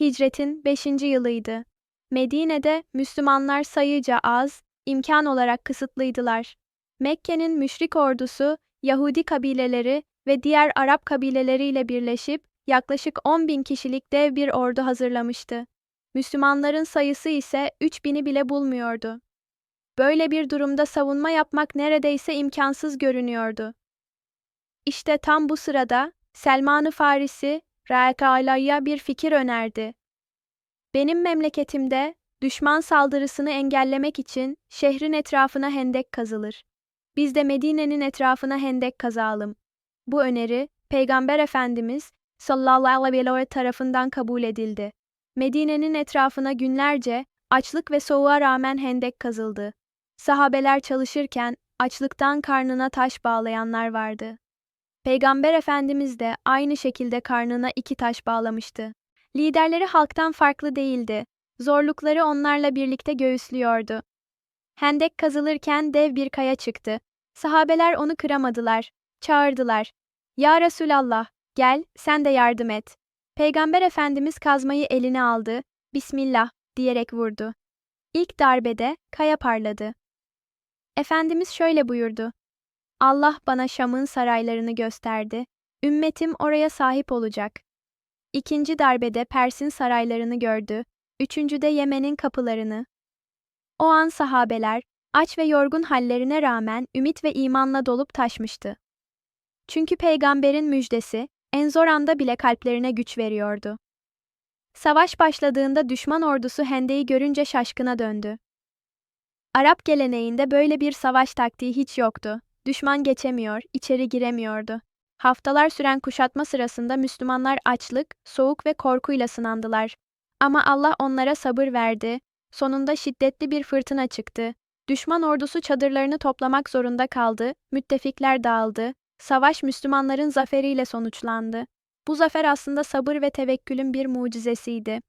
hicretin 5. yılıydı. Medine'de Müslümanlar sayıca az, imkan olarak kısıtlıydılar. Mekke'nin müşrik ordusu, Yahudi kabileleri ve diğer Arap kabileleriyle birleşip yaklaşık 10 bin kişilik dev bir ordu hazırlamıştı. Müslümanların sayısı ise 3000'i bile bulmuyordu. Böyle bir durumda savunma yapmak neredeyse imkansız görünüyordu. İşte tam bu sırada Selman-ı Farisi Râkâlâ'ya bir fikir önerdi. Benim memleketimde düşman saldırısını engellemek için şehrin etrafına hendek kazılır. Biz de Medine'nin etrafına hendek kazalım. Bu öneri Peygamber Efendimiz sallallahu aleyhi ve tarafından kabul edildi. Medine'nin etrafına günlerce açlık ve soğuğa rağmen hendek kazıldı. Sahabeler çalışırken açlıktan karnına taş bağlayanlar vardı. Peygamber Efendimiz de aynı şekilde karnına iki taş bağlamıştı. Liderleri halktan farklı değildi. Zorlukları onlarla birlikte göğüslüyordu. Hendek kazılırken dev bir kaya çıktı. Sahabeler onu kıramadılar. Çağırdılar. Ya Resulallah, gel, sen de yardım et. Peygamber Efendimiz kazmayı eline aldı. Bismillah diyerek vurdu. İlk darbede kaya parladı. Efendimiz şöyle buyurdu. Allah bana Şam'ın saraylarını gösterdi. Ümmetim oraya sahip olacak. İkinci darbede Pers'in saraylarını gördü. Üçüncüde Yemen'in kapılarını. O an sahabeler, aç ve yorgun hallerine rağmen ümit ve imanla dolup taşmıştı. Çünkü peygamberin müjdesi, en zor anda bile kalplerine güç veriyordu. Savaş başladığında düşman ordusu Hende'yi görünce şaşkına döndü. Arap geleneğinde böyle bir savaş taktiği hiç yoktu. Düşman geçemiyor, içeri giremiyordu. Haftalar süren kuşatma sırasında Müslümanlar açlık, soğuk ve korkuyla sınandılar. Ama Allah onlara sabır verdi. Sonunda şiddetli bir fırtına çıktı. Düşman ordusu çadırlarını toplamak zorunda kaldı, müttefikler dağıldı. Savaş Müslümanların zaferiyle sonuçlandı. Bu zafer aslında sabır ve tevekkülün bir mucizesiydi.